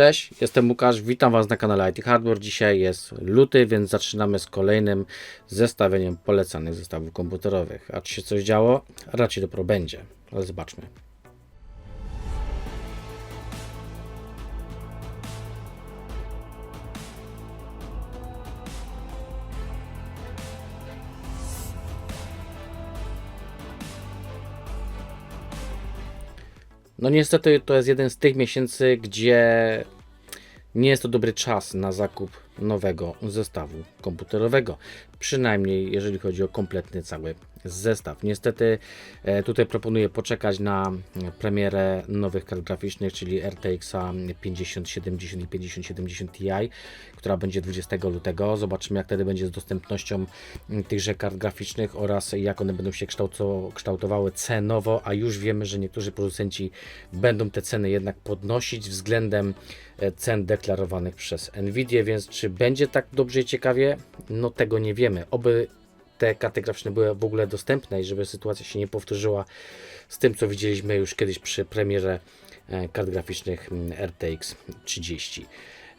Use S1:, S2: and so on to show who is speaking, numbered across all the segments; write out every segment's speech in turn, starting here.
S1: Cześć, jestem Łukasz, witam Was na kanale IT Hardware. Dzisiaj jest luty, więc zaczynamy z kolejnym zestawieniem polecanych zestawów komputerowych. A czy się coś działo? Raczej dopiero będzie, ale zobaczmy. No niestety to jest jeden z tych miesięcy, gdzie nie jest to dobry czas na zakup nowego zestawu komputerowego. Przynajmniej jeżeli chodzi o kompletny cały zestaw. Niestety e, tutaj proponuję poczekać na premierę nowych kart graficznych, czyli RTX 5070 i 5070 Ti, która będzie 20 lutego. Zobaczymy jak wtedy będzie z dostępnością m, tychże kart graficznych oraz jak one będą się kształtowały cenowo, a już wiemy, że niektórzy producenci będą te ceny jednak podnosić względem e, cen deklarowanych przez Nvidia, więc czy będzie tak dobrze i ciekawie? No tego nie wiemy. Oby te karty graficzne były w ogóle dostępne i żeby sytuacja się nie powtórzyła z tym, co widzieliśmy już kiedyś przy premierze e, kart graficznych mm, RTX 30.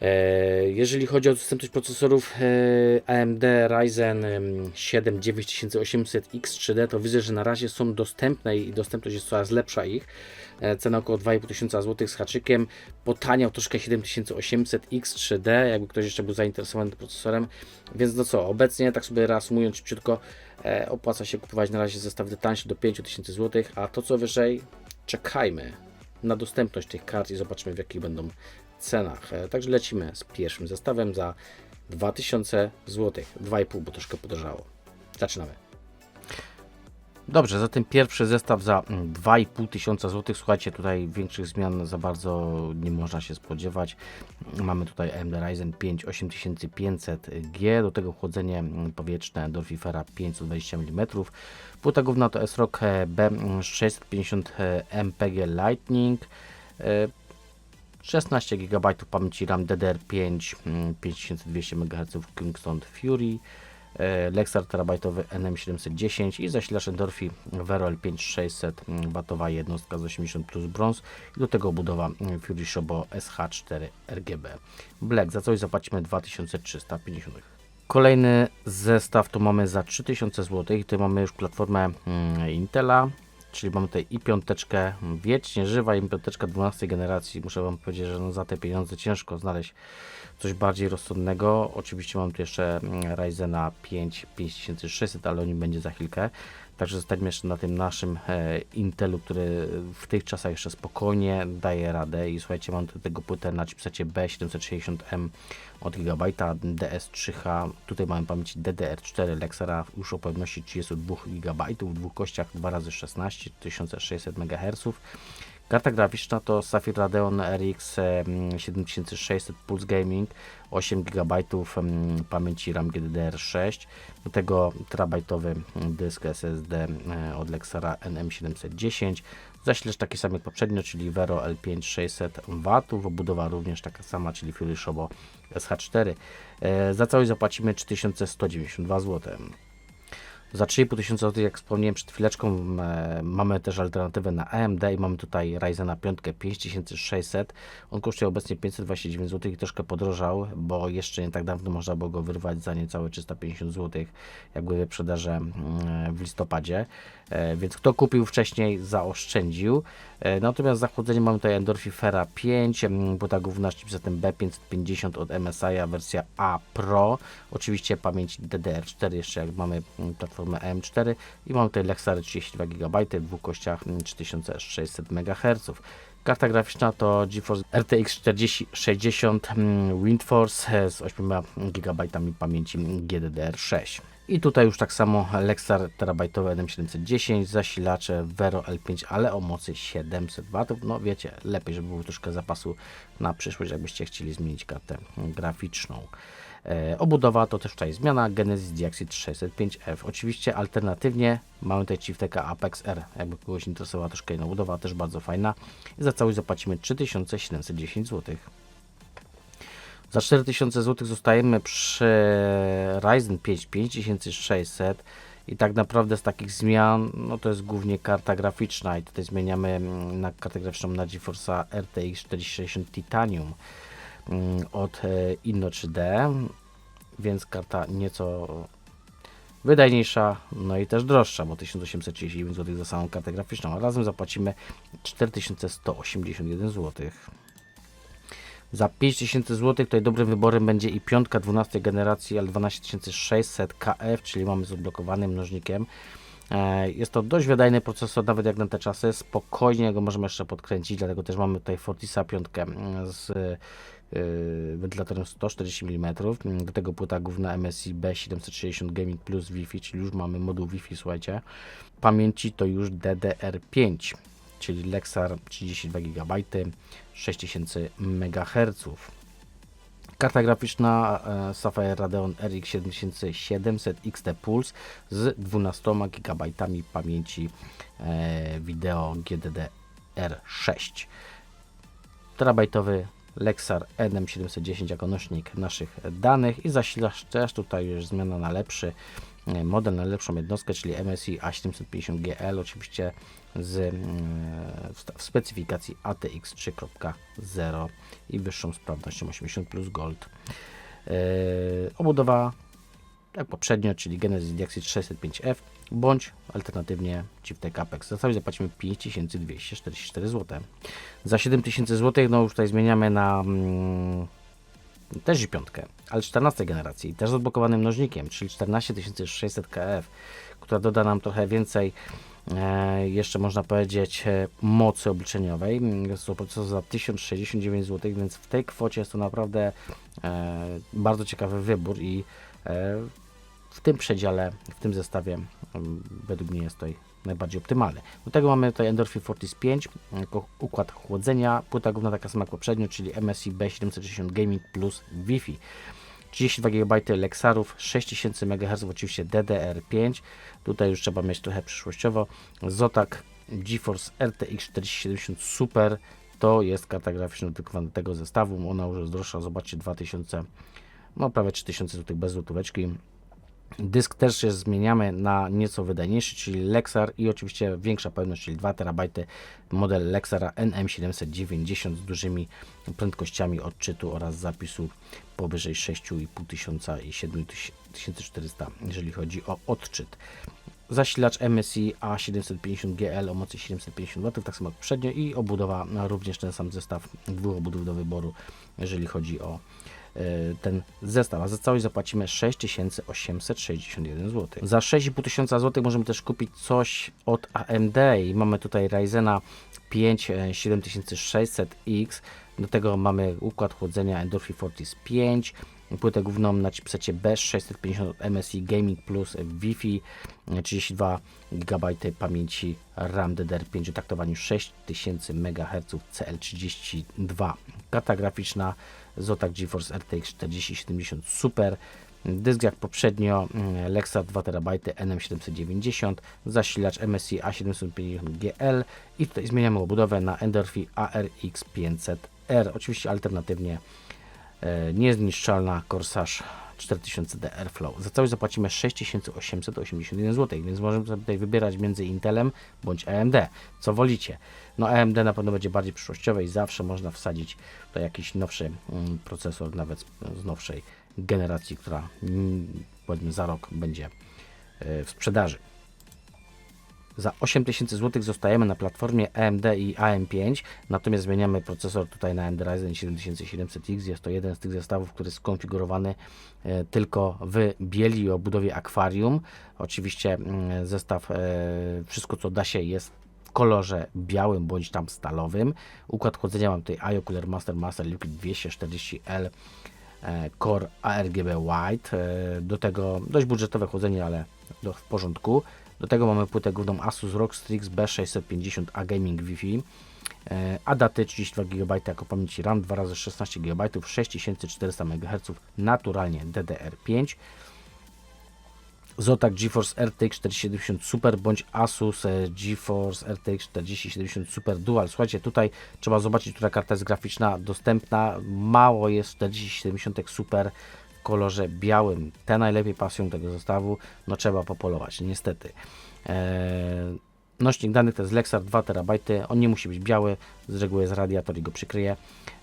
S1: E, Jeżeli chodzi o dostępność procesorów e, AMD Ryzen em, 7 9800 X3D, to widzę, że na razie są dostępne i dostępność jest coraz lepsza ich. E, Cena około 2500 zł z haczykiem. Potaniał troszkę 7800 X3D, jakby ktoś jeszcze był zainteresowany tym procesorem. Więc no co, obecnie, tak sobie reasumując szybciutko, opłaca się kupować na razie zestaw tańszy do 5000 zł, a to co wyżej, czekajmy na dostępność tych kart i zobaczymy w jakich będą cenach. E, Także lecimy z pierwszym zestawem za 2000 zł, 2,5, bo troszkę podrożało. Zaczynamy. Dobrze, zatem pierwszy zestaw za mm, 2,5 tysiąca złotych. Słuchajcie, tutaj większych zmian za bardzo nie można się spodziewać. Mamy tutaj AMD Ryzen 5 8500G, do tego chłodzenie mm, powietrzne Dorfifera 520 mm. Płyta główna to S-Rock B650 MPG Lightning. E, 16 GB pamięci RAM DDR5 mm, 5200 MHz Kingston Fury, e, Lexar terabajtowy NM710 i zasilacz Endorfi Vero L5600 watowa jednostka z 80 plus brąz i do tego budowa mm, Fury Shobo SH4 RGB. Black za coś zapłacimy 2350. Kolejny zestaw to mamy za 3000 zł tu mamy już platformę mm, Intela, czyli mamy tutaj i piąteczkę wiecznie żywa i piąteczkę 12 generacji. Muszę Wam powiedzieć, że no za te pieniądze ciężko znaleźć coś bardziej rozsądnego. Oczywiście mam tu jeszcze mm, Ryzena 5 5600, ale o nim będzie za chwilkę. Także zostańmy jeszcze na tym naszym e, Intelu, który w tych czasach jeszcze spokojnie daje radę. I słuchajcie, mam tu tego płytę na chipsecie B760M od GB, DS3H. Tutaj mamy pamięć DDR4 Lexera już o pojemności 32 GB, w dwóch kościach 2x16, 1600 MHz. Karta graficzna to Sapphire Radeon RX em, 7600 Pulse Gaming, 8 GB pamięci RAM GDDR6, do tego terabajtowy dysk SSD e, od Lexara NM710, zasilacz taki sam jak poprzednio, czyli Vero L5 600 W, obudowa również taka sama, czyli Fury Shobo SH4. E, Za całość zapłacimy 3192 zł. Za 3,5 tysiąca złotych, jak wspomniałem przed chwileczką, e, mamy też alternatywę na AMD i mamy tutaj Ryzena 5 5600. On kosztuje obecnie 529 zł i troszkę podrożał, bo jeszcze nie tak dawno można było go wyrwać za niecałe 350 zł, jakby wyprzedaże mm, w listopadzie. E, Więc kto kupił wcześniej, zaoszczędził. E, Natomiast za chłodzenie mamy tutaj Endorfifera 5, mm, płyta główna z chipsetem B550 od MSI, wersja A Pro. Oczywiście pamięć DDR4, jeszcze jak mamy mm, platformę AM4 i mamy tutaj Lexary 32 GB w dwóch kościach mm, 3600 MHz. Karta graficzna to GeForce RTX 4060 mm, WindForce e, z 8 GB pamięci GDDR6. I tutaj już tak samo Lexar terabajtowy NM710, zasilacze Vero L5, ale o mocy 700 W. No wiecie, lepiej, żeby było troszkę zapasu na przyszłość, jakbyście chcieli zmienić kartę graficzną. E, obudowa to też tutaj zmiana Genesis Dixit 605F. Oczywiście alternatywnie mamy tutaj Chieftaika Apex R, jakby kogoś interesowała troszkę inna budowa, też bardzo fajna. I za całość zapłacimy 3710 zł. Za 4000 zł zostajemy przy Ryzen 5 5600 I tak naprawdę z takich zmian, no to jest głównie karta graficzna. I tutaj zmieniamy mm, na kartę graficzną na GeForce'a RTX 4060 Titanium mm, od e, Inno 3D, więc karta nieco wydajniejsza, no i też droższa, bo 1839 zł za samą kartę graficzną, a razem zapłacimy 4181 zł. Za 5000 zł tutaj dobrym wyborem będzie i piątka 12 generacji, ale 12600 KF, czyli mamy z odblokowanym mnożnikiem. E, Jest to dość wydajny procesor, nawet jak na te czasy. Spokojnie go możemy jeszcze podkręcić, dlatego też mamy tutaj Fortisa 5 z e, wentylatorem 140 mm. Do tego płyta główna MSI B760 Gaming Plus Wi-Fi, czyli już mamy moduł Wi-Fi, słuchajcie. Pamięci to już DDR5, czyli Lexar 32 GB, 6000 MHz. Karta graficzna e, Sapphire Radeon RX 7700 XT Pulse z 12 GB pamięci e, wideo GDDR6. Terabajtowy Lexar NM710 jako nośnik naszych danych i zasilacz też tutaj już zmiana na lepszy model, na lepszą jednostkę, czyli MSI A750GL oczywiście z, mm, w, specyfikacji ATX 3.0 i wyższą sprawnością 80 plus Gold. Yy, obudowa jak poprzednio, czyli Genesis Dixit 605F bądź alternatywnie Chiptech Apex. Za całość zapłacimy 5244 zł. Za 7000 zł no już tutaj zmieniamy na mm, też i piątkę, ale 14 generacji i też z odblokowanym mnożnikiem, czyli 14600 KF, która doda nam trochę więcej e, jeszcze można powiedzieć e, mocy obliczeniowej. Jest to procesor za 1069 zł, więc w tej kwocie jest to naprawdę e, bardzo ciekawy wybór i e, w tym przedziale, w tym zestawie według mnie jest to najbardziej optymalny. Do tego mamy tutaj Endorphin Fortis 5 jako układ chłodzenia, płyta główna taka sama jak poprzednio, czyli MSI B760 Gaming Plus Wi-Fi. 32 GB Lexarów, 6000 MHz, oczywiście DDR5. Tutaj już trzeba mieć trochę przyszłościowo. Zotac GeForce RTX 4070 Super to jest karta graficzna dedykowana tego zestawu. Ona już jest droższa, zobaczcie 2000, no prawie 3000 zł bez złotóweczki. Dysk też jest zmieniamy na nieco wydajniejszy, czyli Lexar i oczywiście większa pojemność, czyli 2 TB model Lexara NM790 z dużymi prędkościami odczytu oraz zapisu powyżej 6500 i 7400, jeżeli chodzi o odczyt. Zasilacz MSI A750GL o mocy 750 W, tak samo jak poprzednio i obudowa również ten sam zestaw dwóch obudów do wyboru, jeżeli chodzi o ten zestaw, a za całość zapłacimy 6861 zł. Za 6500 zł możemy też kupić coś od AMD i mamy tutaj Ryzena 5 e, 7600X, do tego mamy układ chłodzenia Endorphin Fortis 5, płytę główną na chipsecie B650 MSI Gaming Plus Wi-Fi, 32 GB pamięci RAM DDR5 o taktowaniu 6000 MHz CL32. Karta graficzna Zotac GeForce RTX 4070 Super. Dysk jak poprzednio mm, Lexar 2 TB NM790, zasilacz MSI A750GL i tutaj zmieniamy obudowę na Endorphin ARX 500R. Oczywiście alternatywnie e, niezniszczalna Corsage 4000D Airflow. Za całość zapłacimy 6881 zł, więc możemy tutaj wybierać między Intelem bądź AMD, co wolicie. No AMD na pewno będzie bardziej przyszłościowe i zawsze można wsadzić tutaj jakiś nowszy mm, procesor, nawet z, z nowszej generacji, która mm, powiedzmy za rok będzie e, w sprzedaży. Za 8000 zł zostajemy na platformie AMD i AM5, natomiast zmieniamy procesor tutaj na AMD Ryzen 7700X. Jest to jeden z tych zestawów, który jest skonfigurowany e, tylko w bieli i obudowie akwarium. Oczywiście mm, zestaw, e, wszystko co da się jest w kolorze białym bądź tam stalowym. Układ chłodzenia mam tutaj IO Cooler Master Master Liquid 240L e, Core ARGB White. Do tego dość budżetowe chłodzenie, ale w porządku. Do tego mamy płytę główną Asus ROG Strix B650A Gaming Wi-Fi. A daty 32 GB jako pamięci RAM, 2 razy 16 GB, 6400 MHz, naturalnie DDR5. Zotac GeForce RTX 4070 Super bądź Asus e, GeForce RTX 4070 Super Dual. Słuchajcie, tutaj trzeba zobaczyć, która karta jest graficzna dostępna. Mało jest 4070 Super w kolorze białym. Te najlepiej pasują tego zestawu, no trzeba popolować, niestety. Eee, nośnik danych to jest Lexar 2 TB, on nie musi być biały, z reguły jest radiator i go przykryje,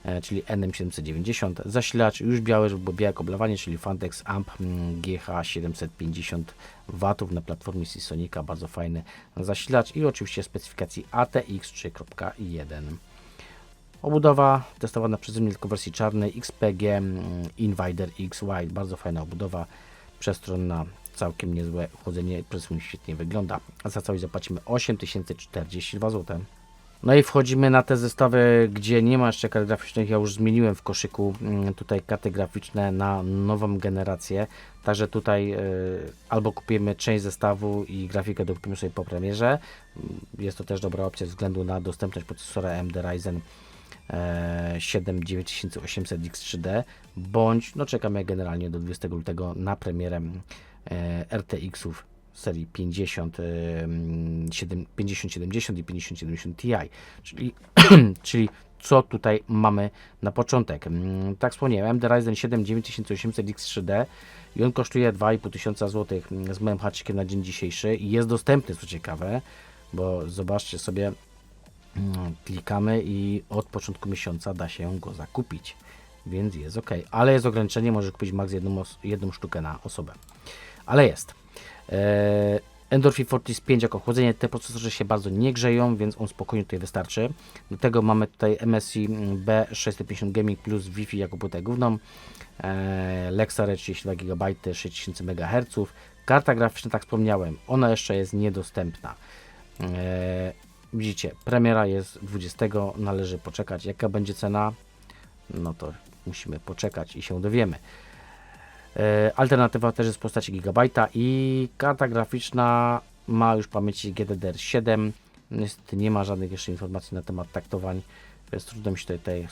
S1: e, czyli NM790. Zasilacz już biały, żeby było białe oblewanie, czyli Fantex Amp mm, GH750 W na platformie Seasonica, bardzo fajny zasilacz i oczywiście specyfikacji ATX 3.1. Obudowa testowana przeze mnie tylko w wersji czarnej XPG mm, Invader X White, bardzo fajna obudowa, przestronna, całkiem niezłe chłodzenie, przede świetnie wygląda. A za całość zapłacimy 8042 zł. No i wchodzimy na te zestawy, gdzie nie ma jeszcze kart graficznych. Ja już zmieniłem w koszyku mm, tutaj karty graficzne na nową generację. Także tutaj y, albo kupimy część zestawu i grafikę dokupimy sobie po premierze. Jest to też dobra opcja ze względu na dostępność procesora AMD Ryzen 7 9800 X3D, bądź no czekamy generalnie do 20 lutego na premierę e, RTX-ów serii 50, 5070 i 5070 Ti, czyli, czyli co tutaj mamy na początek. Mm, tak wspomniałem, AMD Ryzen 7 9800 X3D i on kosztuje 2500 zł z małym haczykiem na dzień dzisiejszy i jest dostępny, co ciekawe, bo zobaczcie sobie, mm, klikamy i od początku miesiąca da się go zakupić, więc jest ok, ale jest ograniczenie, może kupić max jedną, jedną sztukę na osobę, ale jest. Eee, Endorphin Fortis 5 jako chłodzenie, te procesory się bardzo nie grzeją, więc on spokojnie tutaj wystarczy. Do tego mamy tutaj MSI B650 Gaming Plus Wi-Fi jako płytę główną, eee, Lexar 32 GB 6000 MHz, karta graficzna, tak wspomniałem, ona jeszcze jest niedostępna. Eee, widzicie, premiera jest 20, należy poczekać. Jaka będzie cena? No to musimy poczekać i się dowiemy. E, Alternatywa też jest w postaci gigabajta i karta graficzna ma już pamięci GDDR7. Niestety nie ma żadnych jeszcze informacji na temat taktowań, więc trudno mi się tutaj,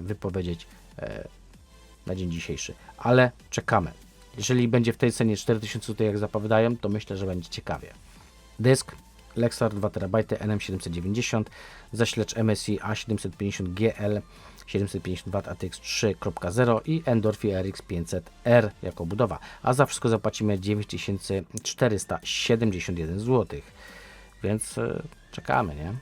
S1: wypowiedzieć e, na dzień dzisiejszy. Ale czekamy. Jeżeli będzie w tej cenie 4000 zł jak zapowiadają, to myślę, że będzie ciekawie. Dysk Lexar 2 TB NM790, zasilacz MSI A750GL 750W ATX 3.0 i Endorphi RX 500R jako budowa, a za wszystko zapłacimy 9471 zł. Więc yy, czekamy, nie?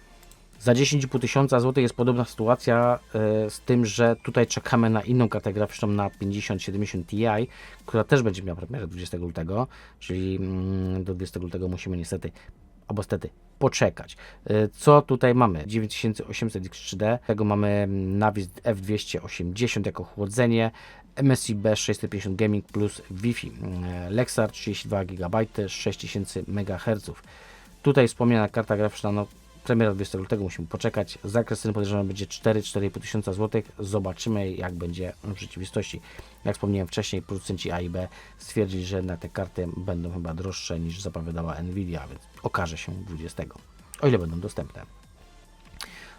S1: Za 10,5 tysiąca złotych jest podobna sytuacja yy, z tym, że tutaj czekamy na inną kartę graficzną na 5070 Ti, która też będzie miała premierę 20 lutego, czyli yy, do 20 lutego musimy niestety albo stety poczekać. Y, co tutaj mamy? 9800 X3D, tego mamy Navis F280 jako chłodzenie, MSI B650 Gaming plus Wi-Fi, y, Lexar 32 GB, 6000 MHz. Tutaj wspomniana karta graficzna, no premiera 20 lutego musimy poczekać. Zakres ceny podejrzewam będzie 4-4,5 tysiąca złotych. Zobaczymy jak będzie w rzeczywistości. Jak wspomniałem wcześniej, producenci A i B stwierdzili, że na te karty będą chyba droższe niż zapowiadała Nvidia, więc okaże się 20. O ile będą dostępne.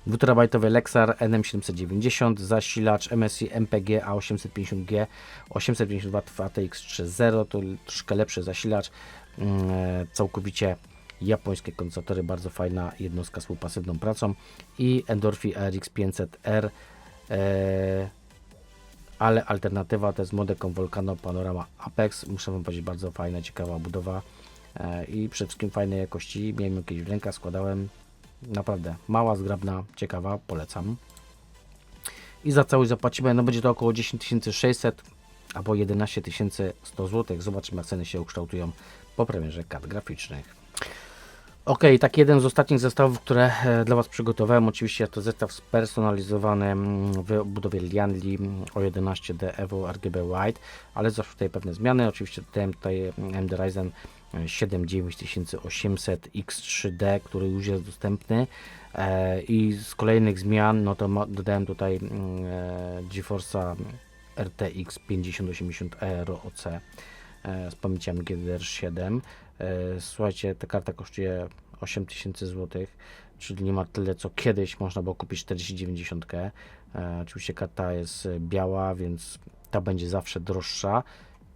S1: 2TB Lexar NM790, zasilacz MSI MPG A850G 850W ATX 3.0 to troszkę lepszy zasilacz, mm, całkowicie japońskie kondensatory, bardzo fajna jednostka z półpasywną pracą i Endorphi RX 500R e, ale alternatywa to jest Modecon Volcano Panorama Apex, muszę Wam powiedzieć, bardzo fajna, ciekawa budowa e, i przede wszystkim fajnej jakości, miałem ją kiedyś w rękach, składałem, naprawdę mała, zgrabna, ciekawa, polecam. I za całość zapłacimy, no będzie to około 10 600 albo 11 100 zł, zobaczymy jak ceny się ukształtują po premierze kart graficznych. Ok, tak jeden z ostatnich zestawów, które e, dla Was przygotowałem, oczywiście to zestaw spersonalizowany mm, w budowie Lianli O11D Evo RGB White, ale zawsze tutaj pewne zmiany, oczywiście dodałem tutaj AMD Ryzen 7 9800 X3D, który już jest dostępny. E, i z kolejnych zmian, no to dodałem tutaj mm, e, GeForce'a RTX 5080 ROC z pamięciami GDDR7 E, słuchajcie, ta karta kosztuje 8000 zł, czyli nie ma tyle co kiedyś można było kupić 4090. E, oczywiście karta jest biała, więc ta będzie zawsze droższa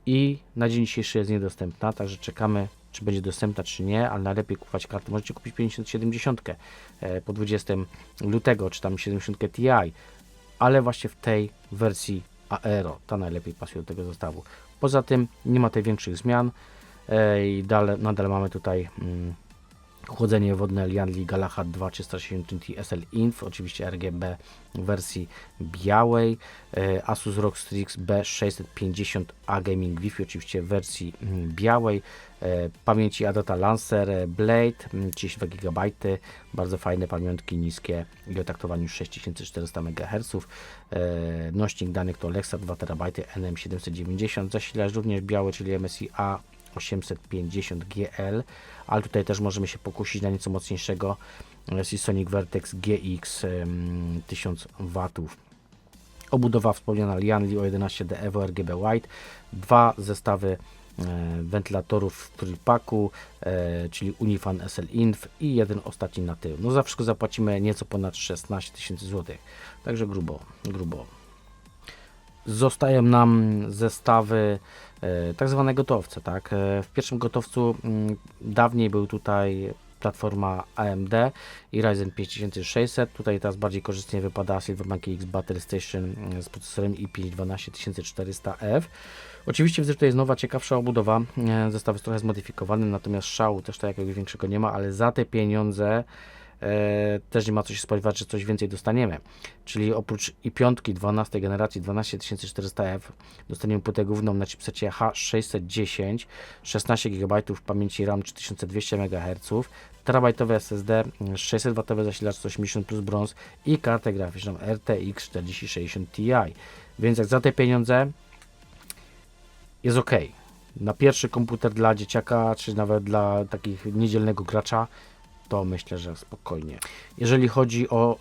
S1: i na dzień dzisiejszy jest niedostępna, także czekamy czy będzie dostępna czy nie, ale najlepiej kupować kartę. Możecie kupić 5070 e, po 20 lutego, czy tam 70 Ti, ale właśnie w tej wersji Aero. Ta najlepiej pasuje do tego zestawu. Poza tym nie ma tych większych zmian e, i dalej, nadal mamy tutaj mm, chłodzenie wodne Lianli Galahad 2 360 SL Inf, oczywiście RGB w wersji białej, e, Asus ROG Strix B650A Gaming Wi-Fi oczywiście w wersji mm, białej, e, pamięci Adata Lancer e, Blade mm, 32 GB, bardzo fajne pamiątki niskie i o taktowaniu 6400 MHz, nośnik danych to Lexa 2 TB NM790, zasilacz również biały, czyli MSI A 850 GL, ale tutaj też możemy się pokusić na nieco mocniejszego e, Seasonic Vertex GX em, 1000 W. Obudowa wspomniana Lianli o 11D Evo RGB White, dwa zestawy e, wentylatorów w tripaku, e, czyli Unifan SL Inf i jeden ostatni na tył. No za wszystko zapłacimy nieco ponad 16 tysięcy złotych, także grubo, grubo. Zostają nam zestawy e, tak zwane gotowce. Tak? E, w pierwszym gotowcu mm, dawniej był tutaj platforma AMD i Ryzen 5600. Tutaj teraz bardziej korzystnie wypada Silverback X Battle Station mm, z procesorem i5 12400F. Oczywiście widzę, że to jest nowa, ciekawsza obudowa. E, Zestaw jest trochę zmodyfikowany, natomiast szału też tak jakiegoś większego nie ma, ale za te pieniądze też nie ma co się spodziewać, że coś więcej dostaniemy. Czyli oprócz i piątki 12 generacji 12400F dostaniemy płytę główną na chipsecie H610, 16 GB pamięci RAM 3200 MHz, terabajtowe SSD, 600W zasilacz 180 plus brąz i kartę graficzną RTX 4060 Ti. Więc jak za te pieniądze jest ok. Na pierwszy komputer dla dzieciaka, czy nawet dla takich niedzielnego gracza, to myślę, że spokojnie. Jeżeli chodzi o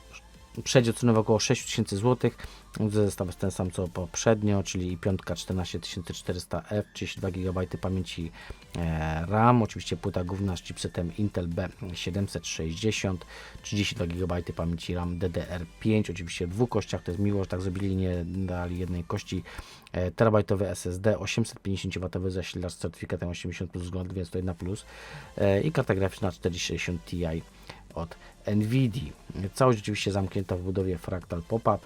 S1: przedział cenowy około 6000 zł, zestaw jest ten sam co poprzednio, czyli piątka 14400F, 32 GB pamięci e, RAM, oczywiście płyta główna z chipsetem Intel B760, 32 GB pamięci RAM DDR5, oczywiście w dwóch kościach, to jest miło, że tak zrobili, nie dali jednej kości, terabajtowy SSD, 850W zasilacz z certyfikatem 80 plus wzgląd, więc to jedna plus e, i karta graficzna 4060 Ti od NVIDII. Całość oczywiście zamknięta w budowie Fractal Pop-Up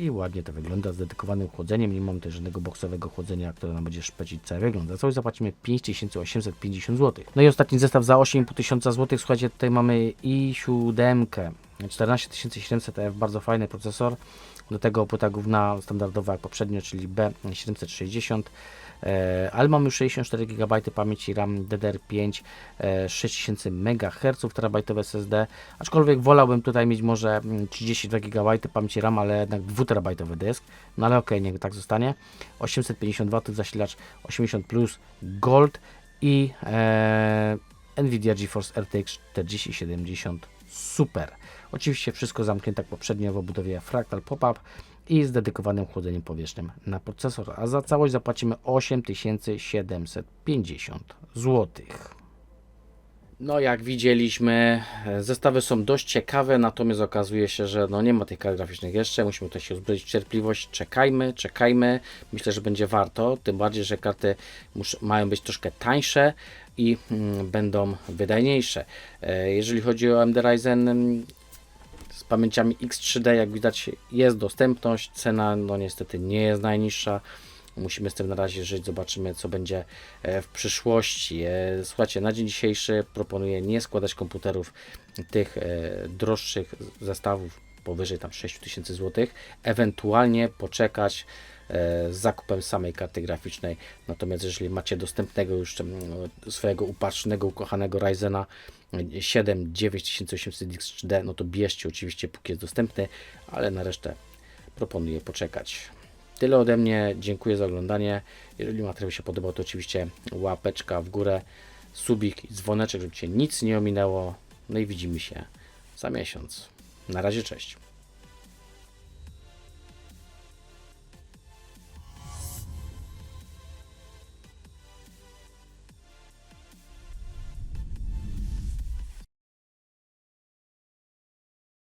S1: i ładnie to wygląda z dedykowanym chłodzeniem. Nie mam też żadnego boksowego chłodzenia, które nam będzie szpecić cały wygląd. Za całość zapłacimy 5850 zł. No i ostatni zestaw za 8500 zł. Słuchajcie, tutaj mamy i siódemkę 14700F, bardzo fajny procesor. Do tego płyta główna standardowa jak poprzednio, czyli B760. E, ale mamy już 64 GB pamięci RAM DDR5, e, 6000 MHz, terabajtowe SSD, aczkolwiek wolałbym tutaj mieć może mm, 32 GB pamięci RAM, ale jednak 2 terabajtowy dysk, no ale okej, niech tak zostanie. 850 W zasilacz 80 plus Gold i e, Nvidia GeForce RTX 4070 Super. Oczywiście wszystko zamknięte jak poprzednio w obudowie Fractal Pop-Up i z dedykowanym chłodzeniem powietrznym na procesor, a za całość zapłacimy 8750 zł. No jak widzieliśmy, zestawy są dość ciekawe, natomiast okazuje się, że no nie ma tych kart graficznych jeszcze, musimy tutaj się uzbroić w cierpliwość, czekajmy, czekajmy, myślę, że będzie warto, tym bardziej, że karty mają być troszkę tańsze i mm, będą wydajniejsze. E, jeżeli chodzi o AMD Ryzen pamięciami X3D, jak widać jest dostępność, cena no niestety nie jest najniższa, Musimy z tym na razie żyć, zobaczymy co będzie e, w przyszłości. E, Słuchajcie, na dzień dzisiejszy proponuję nie składać komputerów tych e, droższych zestawów powyżej tam 6000 zł, ewentualnie poczekać z zakupem samej karty graficznej. Natomiast jeżeli macie dostępnego już mm, swojego upatrzonego, ukochanego Ryzena 7 9800 X3D, no to bierzcie oczywiście póki jest dostępny, ale na resztę proponuję poczekać. Tyle ode mnie. Dziękuję za oglądanie. Jeżeli materiał się podobał, to oczywiście łapeczka w górę, subik i dzwoneczek, żeby Cię nic nie ominęło. No i widzimy się za miesiąc. Na razie, cześć.